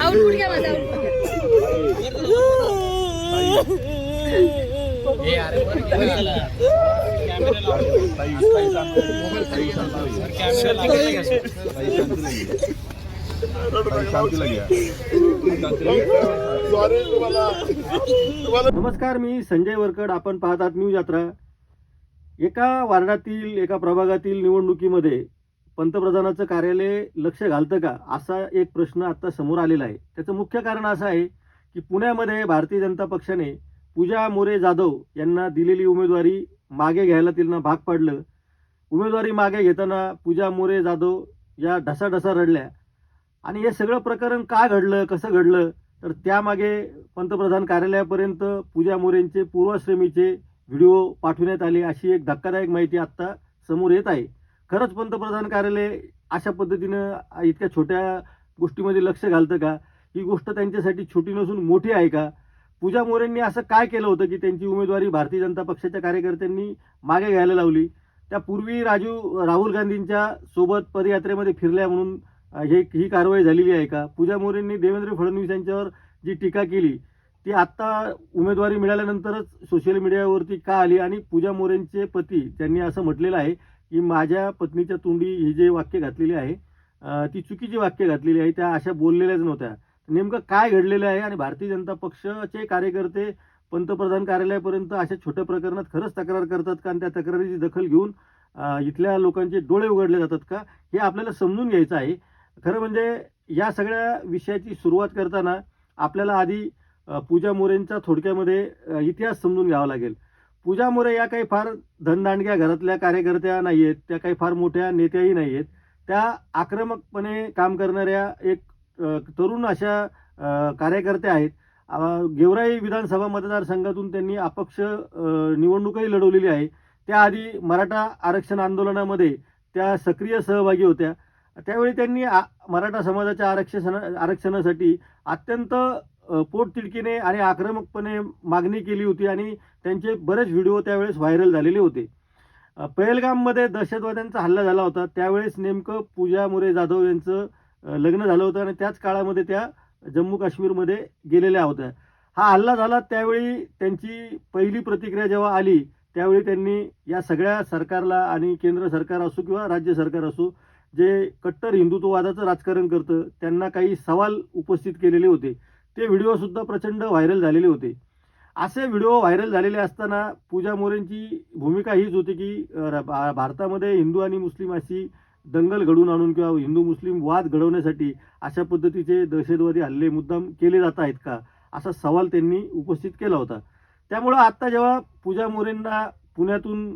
Output घ्या माझा output. ताई, नमस्कार मी संजय वरकड. आपण पाहतात न्यूज यात्रा. एका वार्डातील एका प्रभागातील निवडणुकीमध्ये पंतप्रधानाचं कार्यालय लक्ष घालतं का असा एक प्रश्न आता समोर आलेला आहे. त्याचं मुख्य कारण असं आहे की पुण्यामध्ये भारतीय जनता पक्षाने पूजा मोरे जाधव यांना दिलेली उमेदवारी मागे घ्यायला त्यांना भाग पाडलं. उमेदवारी मागे घेताना पूजा मोरे जाधव या ढसाढसा रडल्या. आणि हे सगळं प्रकरण का घडलं कसं घडलं? तर त्यामागे पंतप्रधान कार्यालयापर्यंत पूजा मोरेंचे पूर्वाश्रमीचे व्हिडिओ पाठवण्यात आले अशी एक धक्कादायक माहिती आत्ता समोर येत आहे. खरंच पंतप्रधान कार्यालय अशा पद्धतीनं इतक्या छोट्या गोष्टीमध्ये लक्ष घालतं का? ही गोष्ट त्यांच्यासाठी छोटी नसून मोठी आहे का? पूजा मोरेंनी असं काय केलं होतं की त्यांची उमेदवारी भारतीय जनता पक्षाच्या कार्यकर्त्यांनी मागे घ्यायला लावली? त्यापूर्वी राजू राहुल गांधींच्या सोबत पदयात्रेमध्ये फिरल्या म्हणून हे ही कारवाई झालेली आहे का? पूजा मोरेंनी देवेंद्र फडणवीस यांच्यावर जी टीका केली ती आत्ता उमेदवारी मिळाल्यानंतरच सोशल मीडियावरती का आली? आणि पूजा मोरेंचे पती त्यांनी असं म्हटलेलं आहे की माझ्या पत्नीच्या तोंडी ही जे वाक्य घातलेली आहे ती चुकीची वाक्य घातलेली आहे त्या अशा बोललेल्याच नव्हत्या. नेमकं काय घडलेलं आहे? आणि भारतीय जनता पक्षाचे कार्यकर्ते पंतप्रधान कार्यालयापर्यंत अशा छोट्या प्रकरणात खरंच तक्रार करतात का? आणि त्या तक्रारीची दखल घेऊन इथल्या लोकांचे डोळे उघडले जातात का? हे आपल्याला समजून घ्यायचं आहे. खरं म्हणजे या सगळ्या विषयाची सुरुवात करताना आपल्याला आधी पूजा मोरेंचा थोडक्यामध्ये इतिहास समजून घ्यावा लागेल. पूजा मोरे या काही फार धनदांडक्या घरातल्या कार्यकर्त्या नाही आहेत त्या काही फार मोठ्या नेत्याही नाही आहेत त्या आक्रमकपणे काम करणाऱ्या एक तरुण अशा कार्यकर्त्या आहेत. गेवराई विधानसभा मतदारसंघातून त्यांनी अपक्ष निवडणूकही लढवलेली आहे. त्याआधी मराठा आरक्षण आंदोलनामध्ये त्या सक्रिय सहभागी होत्या. त्यावेळी त्यांनी आ- मराठा समाजाच्या आरक्षण आरक्षणासाठी अत्यंत पोटतिडकीने आणि आक्रमकपणे मागणी केली होती आणि त्यांचे बरेच व्हिडिओ त्यावेळेस व्हायरल झालेले होते. अ, पहलगाममध्ये दहशतवाद्यांचा हल्ला झाला होता. त्यावेळेस नेमकं पूजा मोरे जाधव यांचं लग्न झालं होतं आणि त्याच काळामध्ये त्या जम्मू काश्मीरमध्ये गेलेल्या होत्या. हा हल्ला झाला त्यावेळी त्यांची पहिली प्रतिक्रिया जेव्हा आली त्यावेळी त्यांनी या सगळ्या सरकारला आणि केंद्र सरकार असो किंवा राज्य सरकार असो जे कट्टर हिंदुत्ववादाचं राजकारण करतं त्यांना काही सवाल उपस्थित केलेले होते. ते व्हिडिओसुद्धा प्रचंड व्हायरल झालेले होते. असे व्हिडिओ व्हायरल झालेले असताना पूजा मोरेंची भूमिका हीच होती की भा- भारतामध्ये हिंदू आणि मुस्लिम अशी दंगल घडून आणून किंवा हिंदू मुस्लिम वाद घडवण्यासाठी अशा पद्धतीचे दहशतवादी हल्ले मुद्दाम केले जात आहेत का असा सवाल त्यांनी उपस्थित केला होता. त्यामुळं आत्ता जेव्हा पूजा मोरेंना पुण्यातून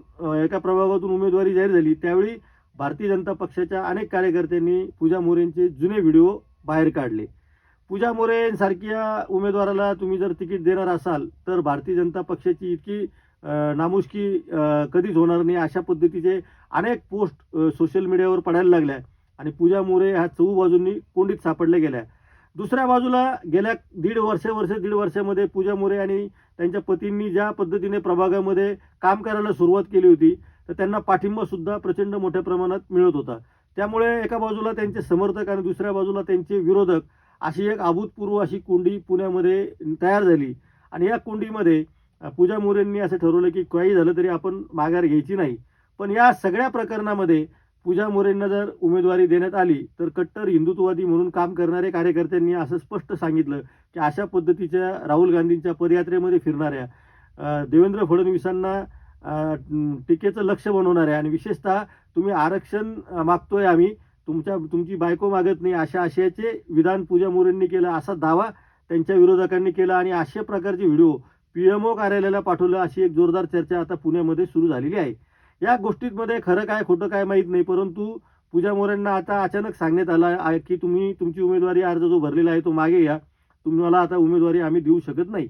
एका प्रभागातून उमेदवारी जाहीर झाली त्यावेळी भारतीय जनता पक्षाच्या अनेक कार्यकर्त्यांनी पूजा मोरेंचे जुने व्हिडिओ बाहेर काढले. पूजा मोरेंसारख्या उमेदवाराला तुम्ही जर तिकीट देणार असाल तर भारतीय जनता पक्षाची इतकी नामुष्की कधीच होणार नाही अशा पद्धतीचे अनेक पोस्ट सोशल मीडियावर पडायला लागल्या आणि पूजा मोरे ह्या चहू बाजूंनी कोंडीत सापडल्या गेल्या. दुसऱ्या बाजूला गेल्या दीड वर्ष वर्ष दीड वर्षामध्ये पूजा मोरे आणि त्यांच्या पतींनी ज्या पद्धतीने प्रभागामध्ये काम करायला सुरुवात केली होती तर त्यांना पाठिंबा सुद्धा प्रचंड मोठ्या प्रमाणात मिळत होता. त्यामुळे एका बाजूला त्यांचे समर्थक आणि दुसऱ्या बाजूला त्यांचे विरोधक अशी एक अभूतपूर्व अशी कोंडी पुण्यामध्ये तयार झाली. आणि या कोंडीमध्ये पूजा मोरेंनी असं ठरवलं की काही झालं तरी आपण माघार घ्यायची नाही. पण या सगळ्या प्रकरणामध्ये पूजा मोरेंना जर उमेदवारी देण्यात आली तर कट्टर हिंदुत्ववादी म्हणून काम करणारे कार्यकर्त्यांनी असं स्पष्ट सांगितलं की अशा पद्धतीच्या राहुल गांधींच्या पदयात्रेमध्ये फिरणाऱ्या देवेंद्र फडणवीसांना टीकेचं लक्ष बनवणार आहे. आणि विशेषतः तुम्ही आरक्षण मागतोय आम्ही. तुमच्या तुमची बायको मागत नाही. अशा आशयाचे विधान पूजा मोरेंनी केलं असा दावा त्यांच्या विरोधकांनी केला. आणि अशा प्रकारचे व्हिडिओ पी एम ओ कार्यालयाला पाठवलं अशी एक जोरदार चर्चा आता पुण्यामध्ये सुरू झालेली आहे. या गोष्टींमध्ये खरं काय खोटं काय माहीत नाही. परंतु पूजा मोरेंना आता अचानक सांगण्यात आलं आहे की तुम्ही तुमची उमेदवारी अर्ज जो भरलेला आहे तो मागे या तुम्हाला आता उमेदवारी आम्ही देऊ शकत नाही.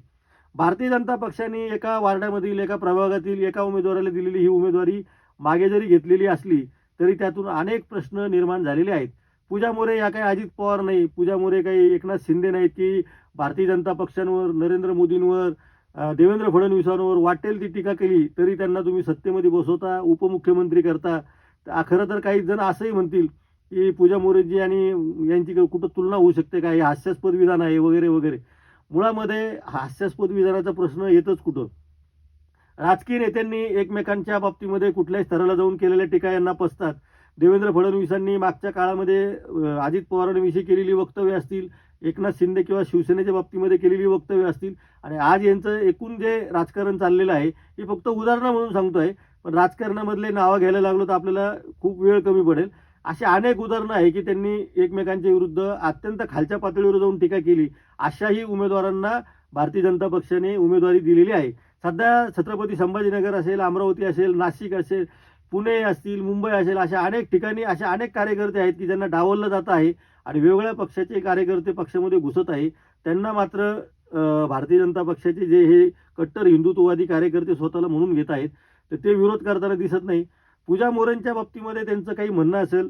भारतीय जनता पक्षाने एका वार्डामधील एका प्रभागातील एका उमेदवाराला दिलेली ही उमेदवारी मागे जरी घेतलेली असली तरी त्यातून अनेक प्रश्न निर्माण झालेले आहेत. पूजा मोरे या काही अजित पवार नाही. पूजा मोरे काही एकनाथ शिंदे नाहीत की भारतीय जनता पक्षांवर नरेंद्र मोदींवर देवेंद्र फडणवीसांवर वाटेल ती टीका केली तरी त्यांना तुम्ही सत्तेमध्ये बसवता उपमुख्यमंत्री करता. तर खरं तर काही जण असंही म्हणतील की पूजा मोरेजी आणि यांची कुठं तुलना होऊ शकते का? हे हास्यास्पद विधान आहे वगैरे वगैरे. मुळामध्ये हास्यास्पद विधानाचा प्रश्न येतच कुठं? राजकीय नेत्यांनी एकमेकांच्या बाबतीमध्ये कुठल्याही स्तराला जाऊन केलेल्या टीका यांना पसतात. देवेंद्र फडणवीसांनी मागच्या काळामध्ये अजित पवारांविषयी केलेली वक्तव्य असतील एकनाथ शिंदे किंवा शिवसेनेच्या बाबतीमध्ये केलेली वक्तव्य असतील आणि आज यांचं एकूण जे राजकारण चाललेलं आहे हे फक्त उदाहरणं म्हणून सांगतो आहे पण राजकारणामधले नावं घ्यायला लागलो तर आपल्याला खूप वेळ कमी पडेल. अशी अनेक उदाहरणं आहे की त्यांनी एकमेकांच्या विरुद्ध अत्यंत खालच्या पातळीवर जाऊन टीका केली. अशाही उमेदवारांना भारतीय जनता पक्षाने उमेदवारी दिलेली आहे. सध्या छत्रपती संभाजीनगर असेल अमरावती असेल नाशिक असेल पुणे असतील मुंबई असेल अशा अनेक ठिकाणी असे अनेक कार्यकर्ते आहेत की ज्यांना डावललं जात आहे आणि वेगवेगळ्या पक्षाचे कार्यकर्ते पक्षामध्ये घुसत आहे. त्यांना मात्र भारतीय जनता पक्षाचे जे हे कट्टर हिंदुत्ववादी कार्यकर्ते स्वतःला म्हणून घेत आहेत तर ते विरोध करताना दिसत नाही. पूजा मोरेंच्या बाबतीमध्ये त्यांचं काही म्हणणं असेल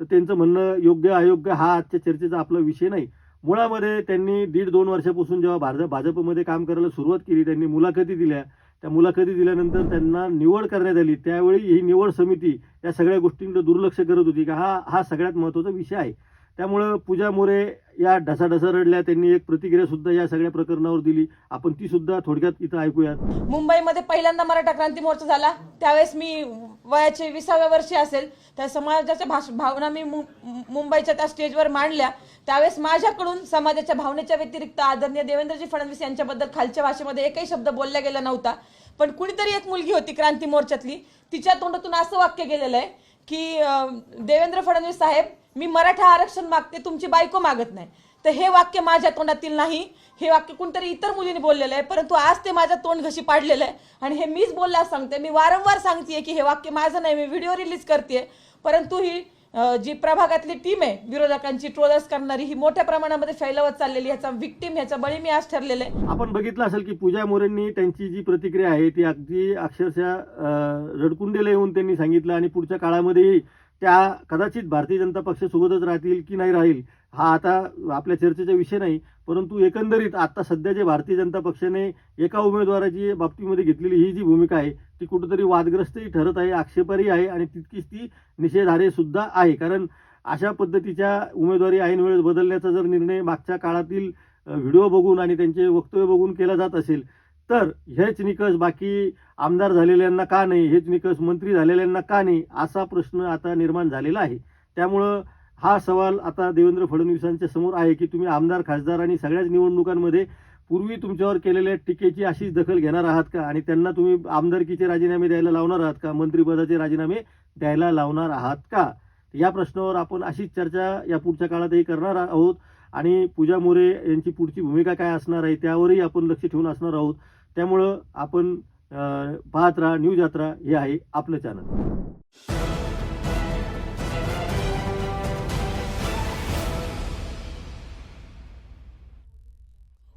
तर त्यांचं म्हणणं योग्य अयोग्य हा आजच्या चर्चेचा आपला विषय नाही. मुळामध्ये त्यांनी दीड दोन वर्षापासून जेव्हा भारत भाजपमध्ये काम करायला सुरुवात केली त्यांनी मुलाखती दिल्या. त्या मुलाखती दिल्यानंतर त्यांना निवड करण्यात आली. त्यावेळी ही निवड समिती या सगळ्या गोष्टींकडे दुर्लक्ष करत होती का हा हा सगळ्यात महत्त्वाचा विषय आहे. त्यामुळं पूजा मोरे या ढसाढसा रडल्या त्यांनी एक प्रतिक्रिया सुद्धा या सगळ्या प्रकरणावर दिली. आपण ती सुद्धा थोडक्यात इथं ऐकूयात. मुंबईमध्ये पहिल्यांदा मराठा क्रांती मोर्चा झाला. त्यावेळेस मी वयाचे विसाव्या वर्षी असेल. त्या समाजाच्या भाष भावना मी मु- मुंबईच्या त्या स्टेजवर मांडल्या. त्यावेळेस माझ्याकडून समाजाच्या भावनेच्या व्यतिरिक्त आदरणीय देवेंद्रजी फडणवीस यांच्याबद्दल खालच्या भाषेमध्ये एकही शब्द बोलला गेला नव्हता. पण कुणीतरी एक मुलगी होती क्रांती मोर्चातली. तिच्या तोंडातून असं वाक्य गेलेलं आहे की देवेंद्र फडणवीस साहेब मी मराठा आरक्षण मागते तुमची बायको मागत नाही. तर हे वाक्य माझ्या तोंडातील नाही. हे वाक्य कोणतरी इतर मुलीने बोललेलं आहे परंतु आज ते माझ्या तोंड घशी पाडलेलं आहे. आणि हे मीच बोलल्यास सांगते मी वारंवार सांगते की हे वाक्य माझं नाही मी व्हिडिओ रिलीज करते परंतु ही जी प्रभागातली टीम आहे विरोधकांची ट्रोलर्स करणारी ही मोठ्या प्रमाणामध्ये फैलवत चाललेली ह्याचा विक्टीम ह्याचा बळी मी आज ठरलेलं आहे. आपण बघितलं असेल की पूजा मोरेंनी त्यांची जी प्रतिक्रिया आहे ती अगदी अक्षरशः रडकुंडेला येऊन त्यांनी सांगितलं आणि पुढच्या काळामध्येही त्या कदाचित भारतीय जनता पक्षासोबतच राहतील की नाही राहील हा आता आपल्या चर्चेचा विषय नाही परंतु एकंदरीत आता सध्या जे भारतीय जनता पक्षाने एका उमेदवाराची बाबतीमध्ये घेतलेली ही जी भूमिका आहे ती कुठंतरी वादग्रस्तही ठरत आहे आक्षेपारी आहे आणि तितकीच ती निषेधार्ह सुद्धा आहे. कारण अशा पद्धतीच्या उमेदवारी ऐन वेळेस बदलण्याचा जर निर्णय मागच्या काळातील व्हिडिओ बघून आणि त्यांचे वक्तव्य बघून केला जात असेल तर हेच निकष बाकी आमदार झालेल्यांना का नाही हेच निकष मंत्री झालेल्यांना का नाही असा प्रश्न आता निर्माण झालेला आहे. त्यामुळं हा सवाल आता देवेंद्र फडणवीसांच्या समोर आहे की तुम्ही आमदार खासदार आणि सगळ्याच निवडणुकांमध्ये पूर्वी तुमच्यावर केलेल्या टीकेची अशीच दखल घेणार आहात का? आणि त्यांना तुम्ही आमदारकीचे राजीनामे द्यायला लावणार आहात का? मंत्रिपदाचे राजीनामे द्यायला लावणार आहात का? या प्रश्नावर आपण अशीच चर्चा या पुढच्या काळातही करणार आहोत. आणि पूजा मोरे यांची पुढची भूमिका काय असणार आहे त्यावरही आपण लक्ष ठेवून असणार आहोत. त्यामुळं आपण पाहत राहा न्यूज यात्रा हे आहे आपलं चॅनल.